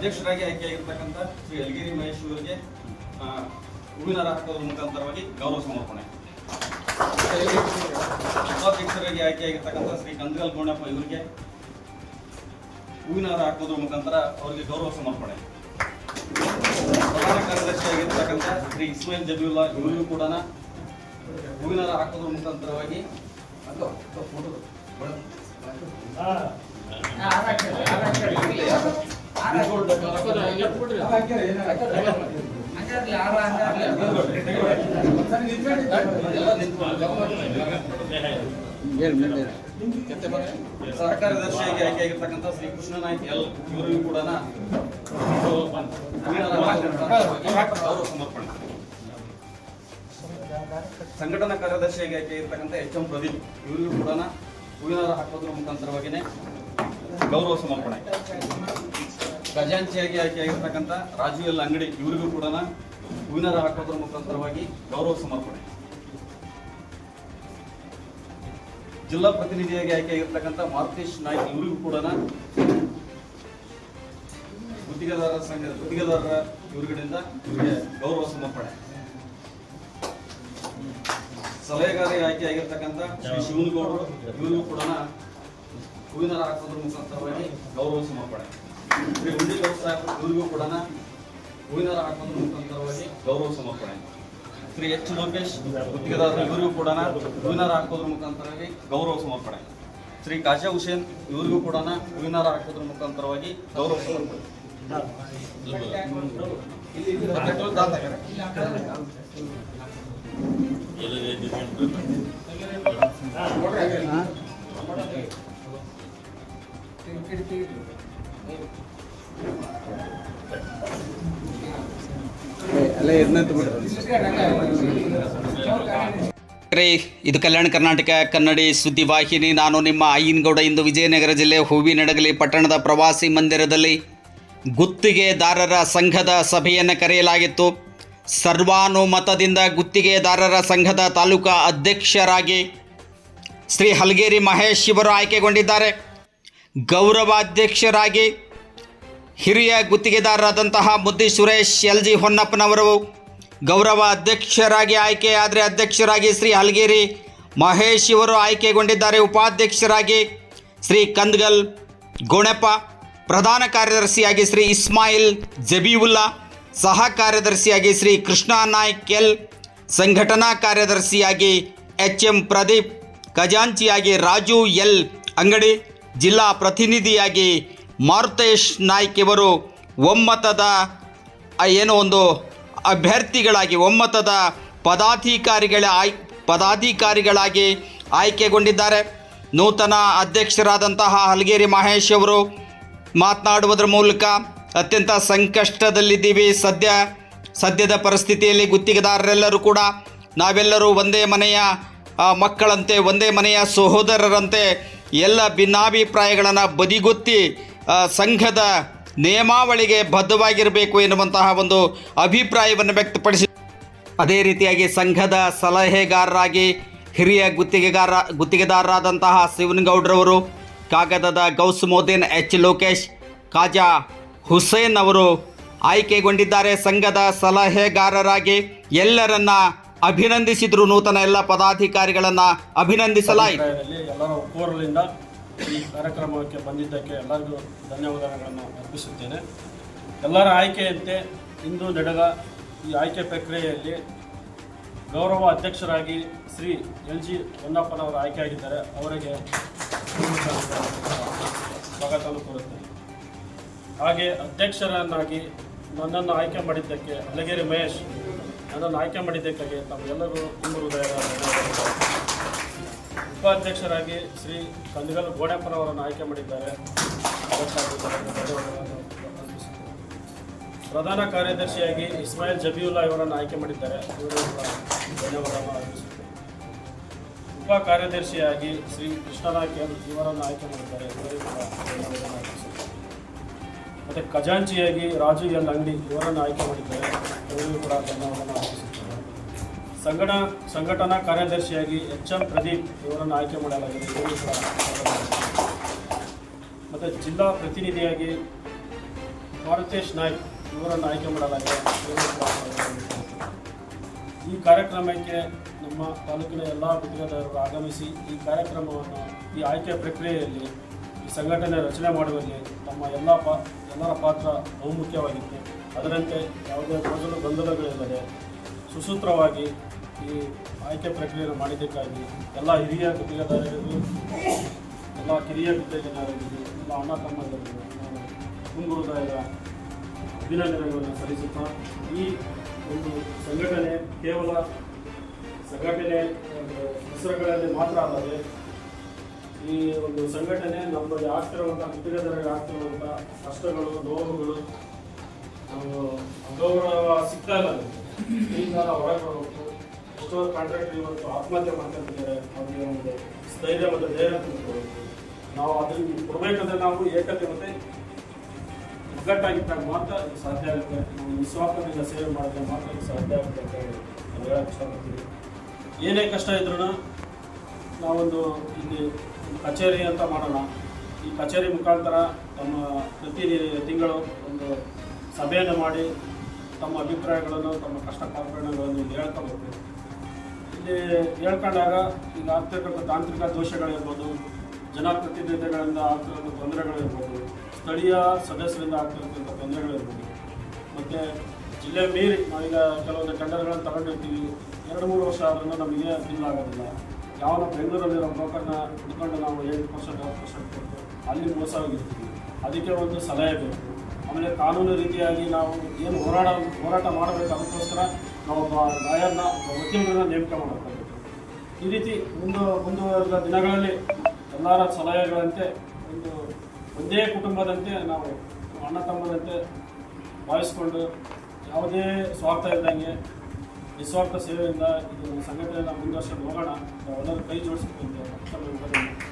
ಅಧ್ಯಕ್ಷರಾಗಿ ಆಯ್ಕೆಯಾಗಿರ್ತಕ್ಕಂಥ ಶ್ರೀ ಯಲಗಿರಿ ಮಹೇಶ್ ಇವರಿಗೆ ಹೂವಿನ ರಾಷ್ಟ್ರದ ಮುಖಾಂತರವಾಗಿ ಗೌರವ ಸಮರ್ಪಣೆ ಉಪಾಧ್ಯಕ್ಷರಾಗಿ ಆಯ್ಕೆಯಾಗಿರ್ತಕ್ಕಂಥ ಶ್ರೀ ಕಂದಗಲ್ ಗೋಣಪ್ಪ ಇವರಿಗೆ ಹೂವಿನ ಹಾಕೋದ್ರ ಮುಖಾಂತರ ಅವರಿಗೆ ಗೌರವ ಸಮರ್ಪಣೆ ಪ್ರಧಾನ ಕಾರ್ಯದರ್ಶಿಯಾಗಿರ್ತಕ್ಕಂಥ ಶ್ರೀ ಇಸ್ಮಾಯಿಲ್ ಜಬೀವುಲ್ಲಾ ಇವರಿಗೂ ಕೂಡ ಹೂವಿನ ಹಾಕೋದ್ರ ಮುಖಾಂತರವಾಗಿ ಸಹ ಆಯ್ಕೆ ಆಯ್ಕೆಯಾಗಿರ್ತಕ್ಕಂಥ ಶ್ರೀ ಕೃಷ್ಣ ನಾಯ್ಕ ಎಲ್ ಇವರಿಗೂ ಕೂಡ ಸಂಘಟನಾ ಕಾರ್ಯದರ್ಶಿಯಾಗಿ ಆಯ್ಕೆಯಾಗಿರ್ತಕ್ಕಂಥ ಎಚ್ ಎಂ ಪ್ರದೀಪ್ ಇವರಿಗೂ ಕೂಡ ಹೂವಿನ ಹಾಕೋದ್ರ ಮುಖಾಂತರವಾಗಿಯೇ ಗೌರವ ಸಮರ್ಪಣೆ. ಖಜಾಂಚಿಯಾಗಿ ಆಯ್ಕೆಯಾಗಿರ್ತಕ್ಕಂಥ ರಾಜು ಎಲ್ ಅಂಗಡಿ ಇವರಿಗೂ ಕೂಡ ಹೂವಿನ ಹಾಕೋದರ ಮುಖಾಂತರವಾಗಿ ಗೌರವ ಸಮರ್ಪಣೆ. ಜಿಲ್ಲಾ ಪ್ರತಿನಿಧಿಯಾಗಿ ಆಯ್ಕೆಯಾಗಿರ್ತಕ್ಕಂಥ ಮಾರುತೇಶ್ ನಾಯ್ಕ್ ಇವರಿಗೂ ಕೂಡ ಗುತ್ತಿಗೆದಾರರ ಸಂಘದ ಗುತ್ತಿಗೆದಾರರ ಇವರುಗಳಿಂದ ಇವರಿಗೆ ಗೌರವ ಸಮರ್ಪಣೆ. ಸಲಹೆಗಾರಿ ಆಯ್ಕೆಯಾಗಿರ್ತಕ್ಕಂಥ ಶ್ರೀ ಶಿವನಗೌಡರು ಇವರಿಗೂ ಕೂಡ ಹೂವಿನ ಹಾಕೋದ್ರ ಮುಖಾಂತರವಾಗಿ ಗೌರವ ಸಮರ್ಪಣೆ. ಶ್ರೀ ಉಂಡಿಗೌಡ ಸಾಹೇಬ್ ಇವರಿಗೂ ಕೂಡ ಹೂವಿನ ಹಾಕೊಂಡು ಮುಖಾಂತರವಾಗಿ ಗೌರವ ಸಮರ್ಪಣೆ. ಶ್ರೀ ಎಚ್. ಲೋಕೇಶ್ ಗುತ್ತಿಗೆದಾರ ಇವರಿಗೂ ಕೂಡ ಹೂವಿನ ಹಾರ ಹಾಕೋದ್ರ ಮುಖಾಂತರವಾಗಿ ಗೌರವ ಸಮರ್ಪಣೆ. ಶ್ರೀ ಕಾಶಾ ಹುಸೇನ್ ಇವರಿಗೂ ಕೂಡ ಹೂವಿನ ಹಾರ ಹಾಕೋದ್ರ ಮುಖಾಂತರವಾಗಿ ಗೌರವ ಸಮರ್ಪಣೆ. ಇದು ಕಲ್ಯಾಣ ಕರ್ನಾಟಕ ಕನ್ನಡಿ ಸುದ್ದಿವಾಹಿನಿ ನಾನು ನಿಮ್ಮ ಅಯ್ಯನಗೌಡ ಇಂದು ವಿಜಯನಗರ ಜಿಲ್ಲೆ ಹೂವಿನಡಗಲಿ ಪಟ್ಟಣದ ಪ್ರವಾಸಿ ಮಂದಿರದಲ್ಲಿ ಗುತ್ತಿಗೆದಾರರ ಸಂಘದ ಸಭೆಯನ್ನು ಕರೆಯಲಾಗಿತ್ತು. ಸರ್ವಾನುಮತದಿಂದ ಗುತ್ತಿಗೆದಾರರ ಸಂಘದ ತಾಲೂಕಾ ಅಧ್ಯಕ್ಷರಾಗಿ ಶ್ರೀ ಹಲಗೇರಿ ಮಹೇಶ್ ಇವರು ಆಯ್ಕೆಗೊಂಡಿದ್ದಾರೆ. ಗೌರವಾಧ್ಯಕ್ಷರಾಗಿ ಹಿರಿಯ ಗುತ್ತಿಗೆದಾರರಾದಂತಹ ಮುದ್ದಿ ಸುರೇಶ್, ಎಲ್ ಜಿ ಹೊನ್ನಪ್ಪನವರು ಗೌರವ ಅಧ್ಯಕ್ಷರಾಗಿ ಆಯ್ಕೆಯಾದರೆ ಅಧ್ಯಕ್ಷರಾಗಿ ಶ್ರೀ ಹಲಗೇರಿ ಮಹೇಶ್ ಇವರು ಆಯ್ಕೆಗೊಂಡಿದ್ದಾರೆ. ಉಪಾಧ್ಯಕ್ಷರಾಗಿ ಶ್ರೀ ಕಂದ್ಗಲ್ ಗೋಣೆಪ್ಪ, ಪ್ರಧಾನ ಕಾರ್ಯದರ್ಶಿಯಾಗಿ ಶ್ರೀ ಇಸ್ಮಾಯಿಲ್ ಜಬೀವುಲ್ಲಾ, ಸಹ ಕಾರ್ಯದರ್ಶಿಯಾಗಿ ಶ್ರೀ ಕೃಷ್ಣ ನಾಯ್ಕ್, ಎಲ್ ಸಂಘಟನಾ ಕಾರ್ಯದರ್ಶಿಯಾಗಿ ಎಚ್ ಎಂ ಪ್ರದೀಪ್, ಖಜಾಂಚಿಯಾಗಿ ರಾಜು ಎಲ್ ಅಂಗಡಿ, ಜಿಲ್ಲಾ ಪ್ರತಿನಿಧಿಯಾಗಿ ಮಾರುತೇಶ್ ನಾಯ್ಕ್ ಇವರು ಒಮ್ಮತದ ಏನೋ ಒಂದು ಅಭ್ಯರ್ಥಿಗಳಾಗಿ, ಒಮ್ಮತದ ಪದಾಧಿಕಾರಿಗಳ ಆಯ್, ಪದಾಧಿಕಾರಿಗಳಾಗಿ ಆಯ್ಕೆಗೊಂಡಿದ್ದಾರೆ. ನೂತನ ಅಧ್ಯಕ್ಷರಾದಂತಹ ಹಲಗೇರಿ ಮಹೇಶ್ ಅವರು ಮಾತನಾಡುವುದರ ಮೂಲಕ ಅತ್ಯಂತ ಸಂಕಷ್ಟದಲ್ಲಿದ್ದೀವಿ. ಸದ್ಯ, ಸದ್ಯದ ಪರಿಸ್ಥಿತಿಯಲ್ಲಿ ಗುತ್ತಿಗೆದಾರರೆಲ್ಲರೂ ಕೂಡ ನಾವೆಲ್ಲರೂ ಒಂದೇ ಮನೆಯ ಮಕ್ಕಳಂತೆ, ಒಂದೇ ಮನೆಯ ಸಹೋದರರಂತೆ ಎಲ್ಲ ಭಿನ್ನಾಭಿಪ್ರಾಯಗಳನ್ನು ಬದಿಗೊತ್ತಿ ಸಂಘದ ನಿಯಮಾವಳಿಗೆ ಬದ್ಧವಾಗಿರಬೇಕು ಎನ್ನುವಂತಹ ಒಂದು ಅಭಿಪ್ರಾಯವನ್ನು ವ್ಯಕ್ತಪಡಿಸಿ ಅದೇ ರೀತಿಯಾಗಿ ಸಂಘದ ಸಲಹೆಗಾರರಾಗಿ ಹಿರಿಯ ಗುತ್ತಿಗೆಗಾರ ಗುತ್ತಿಗೆದಾರರಾದಂತಹ ಶಿವನಗೌಡ್ರವರು, ಕಾಗದದ ಗೌಸ್ ಮೋದಿನ್ ಎಚ್. ಲೋಕೇಶ್, ಖಾಜಾ ಹುಸೇನ್ ಅವರು ಆಯ್ಕೆಗೊಂಡಿದ್ದಾರೆ. ಸಂಘದ ಸಲಹೆಗಾರರಾಗಿ ಎಲ್ಲರನ್ನ ಅಭಿನಂದಿಸಿದ್ರು. ನೂತನ ಎಲ್ಲ ಪದಾಧಿಕಾರಿಗಳನ್ನು ಅಭಿನಂದಿಸಲಾಯಿತು. ಈ ಕಾರ್ಯಕ್ರಮಕ್ಕೆ ಬಂದಿದ್ದಕ್ಕೆ ಎಲ್ಲರಿಗೂ ಧನ್ಯವಾದಗಳನ್ನು ಅರ್ಪಿಸುತ್ತೇನೆ. ಎಲ್ಲರ ಆಯ್ಕೆಯಂತೆ ಇಂದು ನಡೆದ ಈ ಆಯ್ಕೆ ಪ್ರಕ್ರಿಯೆಯಲ್ಲಿ ಗೌರವ ಅಧ್ಯಕ್ಷರಾಗಿ ಶ್ರೀ ಎಲ್ ಜಿ ಹೊನ್ನಪ್ಪನವರು ಆಯ್ಕೆಯಾಗಿದ್ದಾರೆ. ಅವರಿಗೆ ಸ್ವಾಗತವನ್ನು ಕೋರುತ್ತೇನೆ. ಹಾಗೆ ಅಧ್ಯಕ್ಷರನ್ನಾಗಿ ನನ್ನನ್ನು ಆಯ್ಕೆ ಮಾಡಿದ್ದಕ್ಕೆ ಅಲಗೇರಿ ಮಹೇಶ್ ನನ್ನನ್ನು ಆಯ್ಕೆ ಮಾಡಿದ್ದಕ್ಕಾಗಿ ತಮ್ಮೆಲ್ಲರೂ ತುಂಬ ಹೃದಯ. ಉಪಾಧ್ಯಕ್ಷರಾಗಿ ಶ್ರೀ ಕಂದಗಲ್ ಗೋಡೆಪ್ಪನವರನ್ನು ಆಯ್ಕೆ ಮಾಡಿದ್ದಾರೆ. ಪ್ರಧಾನ ಕಾರ್ಯದರ್ಶಿಯಾಗಿ ಇಸ್ಮಾಯಿಲ್ ಜಬೀವುಲ್ಲಾ ಇವರನ್ನು ಆಯ್ಕೆ ಮಾಡಿದ್ದಾರೆ. ಉಪ ಕಾರ್ಯದರ್ಶಿಯಾಗಿ ಶ್ರೀ ಕೃಷ್ಣನಾಯ್ಕ ಇವರನ್ನು ಆಯ್ಕೆ ಮಾಡಿದ್ದಾರೆ. ಮತ್ತೆ ಮತ್ತು ಖಜಾಂಚಿಯಾಗಿ ರಾಜು ಎಲ್ ಅಂಗಡಿ ಇವರನ್ನು ಆಯ್ಕೆ ಮಾಡಿದ್ದಾರೆ. ಇವರಿಗೂ ಕೂಡ ಧನ್ಯವಾದವನ್ನು ಸಂಘಟ ಸಂಘಟನಾ ಕಾರ್ಯದರ್ಶಿಯಾಗಿ ಎಚ್ ಎಂ ಪ್ರದೀಪ್ ಇವರನ್ನು ಆಯ್ಕೆ ಮಾಡಲಾಗಿದೆ. ಮತ್ತು ಜಿಲ್ಲಾ ಪ್ರತಿನಿಧಿಯಾಗಿ ಭಾರತೇಶ್ ನಾಯ್ಕ್ ಇವರನ್ನು ಆಯ್ಕೆ ಮಾಡಲಾಗಿದೆ. ಈ ಕಾರ್ಯಕ್ರಮಕ್ಕೆ ನಮ್ಮ ತಾಲೂಕಿನ ಎಲ್ಲ ಗುತ್ತಿಗೆದಾರರು ಆಗಮಿಸಿ ಈ ಕಾರ್ಯಕ್ರಮವನ್ನು ಈ ಆಯ್ಕೆ ಪ್ರಕ್ರಿಯೆಯಲ್ಲಿ ಈ ಸಂಘಟನೆ ರಚನೆ ಮಾಡುವಲ್ಲಿ ತಮ್ಮ ಎಲ್ಲ ಪಾ ಎಲ್ಲರ ಪಾತ್ರ ಬಹುಮುಖ್ಯವಾಗಿತ್ತು. ಅದರಂತೆ ಯಾವುದೇ ಮೊದಲು ಗೊಂದಲಗಳಿಲ್ಲದೆ ಸುಸೂತ್ರವಾಗಿ ಈ ಆಯ್ಕೆ ಪ್ರಕ್ರಿಯೆಯನ್ನು ಮಾಡಿದ್ದಕ್ಕಾಗಿ ಎಲ್ಲ ಹಿರಿಯ ಗುತ್ತಿಗೆದಾರರಿಗೂ, ಎಲ್ಲ ಕಿರಿಯ ಗುತ್ತಿಗೆದಾರರಿಗೂ, ಎಲ್ಲ ಅಣ್ಣ ತಮ್ಮಂದಿರಿಗೂ ಕುಂಗುರುದಾಯದ ಅಭಿನಂದನೆಗಳನ್ನು ಸಲ್ಲಿಸುತ್ತಾ ಈ ಒಂದು ಸಂಘಟನೆ ಕೇವಲ ಸಂಘಟನೆ ಹೆಸರುಗಳಲ್ಲಿ ಮಾತ್ರ ಅಲ್ಲದೆ ಈ ಒಂದು ಸಂಘಟನೆ ನಮ್ಮಲ್ಲಿ ಆಗ್ತಿರುವಂಥ ಗುತ್ತಿಗೆದಾರರಿಗೆ ಆಗ್ತಿರುವಂಥ ಕಷ್ಟಗಳು, ನೋವುಗಳು ನಾವು ಅಗೌರವ ಸಿಗ್ತಾ ಇಲ್ಲ ಈಗ ಹೊರಗೆ ಬರಬೇಕು ಎಷ್ಟೋ ಕಾಂಟ್ರಾಕ್ಟರ್ ಇವತ್ತು ಆತ್ಮಹತ್ಯೆ ಮಾಡ್ಕೊಂತಿದ್ದಾರೆ ಅವರಿಗೆ ಒಂದು ಸ್ಥೈರ್ಯ ಮತ್ತು ಧೈರ್ಯ ಕೊಡಬೇಕು ನಾವು ಅದನ್ನು ಕೊಡಬೇಕಂದ್ರೆ ನಾವು ಏಕತೆ ಮತ್ತು ಒಗ್ಗಟ್ಟಾಗಿದ್ದಾಗ ಮಾತ್ರ ಸಾಧ್ಯ ಆಗುತ್ತೆ. ನಾವು ನಿಸ್ವಾರ್ಥದಿಂದ ಸೇವೆ ಮಾಡಿದ್ರೆ ಮಾತ್ರ ಸಾಧ್ಯ ಆಗುತ್ತೆ ಅಂತ ಹೇಳಿ ಹೇಳಕ್ಕೆ ಇಷ್ಟಪಡ್ತೀವಿ ಏನೇ ಕಷ್ಟ ಇದ್ರೂ ನಾವೊಂದು ಇಲ್ಲಿ ಕಚೇರಿ ಅಂತ ಮಾಡೋಣ. ಈ ಕಚೇರಿ ಮುಖಾಂತರ ನಮ್ಮ ಪ್ರತಿ ತಿಂಗಳು ಒಂದು ಸಭೆಯನ್ನು ಮಾಡಿ ತಮ್ಮ ಅಭಿಪ್ರಾಯಗಳನ್ನು, ತಮ್ಮ ಕಷ್ಟ ಕಾರ್ಪಣ್ಯಗಳನ್ನು ಇಲ್ಲಿ ಹೇಳ್ಕೋಬೇಕು ಇಲ್ಲಿ ಹೇಳ್ಕೊಂಡಾಗ ಈಗ ಆಗ್ತಿರ್ತಕ್ಕಂಥ ತಾಂತ್ರಿಕ ದೋಷಗಳಿರ್ಬೋದು, ಜನಪ್ರತಿನಿಧಿಗಳಿಂದ ಆಗ್ತಿರೋ ತೊಂದರೆಗಳಿರ್ಬೋದು, ಸ್ಥಳೀಯ ಸದಸ್ಯರಿಂದ ಆಗ್ತಿರ್ತಕ್ಕಂಥ ತೊಂದರೆಗಳಿರ್ಬೋದು. ಮತ್ತು ಜಿಲ್ಲೆ ಮೀರಿ ನಾವೀಗ ಕೆಲವೊಂದು ಟೆಂಡರ್ಗಳನ್ನು ತಗೊಂಡಿರ್ತೀವಿ, ಎರಡು ಮೂರು ವರ್ಷ ಆದ್ರೂ ನಮಗೆ ಬಿಲ್ ಆಗೋದಿಲ್ಲ ಯಾವನ ಬೆಂಗಳೂರಲ್ಲಿರೋ ಬ್ರೋಕರ್ನ ಹಿಡ್ಕೊಂಡು ನಾವು ಎಂಟು ಪರ್ಸೆಂಟ್, ಹತ್ತು ಪರ್ಸೆಂಟ್ ಕೊಟ್ಟು ಅಲ್ಲಿ ಮೋಸ ಹೋಗಿರ್ತೀವಿ. ಅದಕ್ಕೆ ಒಂದು ಸಲಹೆ ಬೇಕು. ಆಮೇಲೆ ಕಾನೂನು ರೀತಿಯಾಗಿ ನಾವು ಏನು ಹೋರಾಟ ಹೋರಾಟ ಮಾಡಬೇಕು ಅದಕ್ಕೋಸ್ಕರ ನಾವು ಒಬ್ಬ ಲಾಯರ್ನ, ಒಬ್ಬ ವಕೀಲರನ್ನ ನೇಮಕ ಮಾಡಬೇಕಾಗುತ್ತೆ ಈ ರೀತಿ ಮುಂದೆ, ಮುಂದುವರೆದ ದಿನಗಳಲ್ಲಿ ಎಲ್ಲರ ಸಲಹೆಗಳಂತೆ ಒಂದು, ಒಂದೇ ಕುಟುಂಬದಂತೆ ನಾವು ಅಣ್ಣ ತಮ್ಮದಂತೆ ಭಾವಿಸ್ಕೊಂಡು ಯಾವುದೇ ಸ್ವಾರ್ಥ ಇದ್ದಂಗೆ ನಿಸ್ವಾರ್ಥ ಸೇವೆಯಿಂದ ಇದು ಸಂಘಟನೆಯನ್ನು ಮುಂದುವರ್ಸ್ಕೊಂಡು ಹೋಗೋಣ. ಎಲ್ಲರೂ ಕೈ ಜೋಡಿಸ್ಬೇಕು ಅಂತ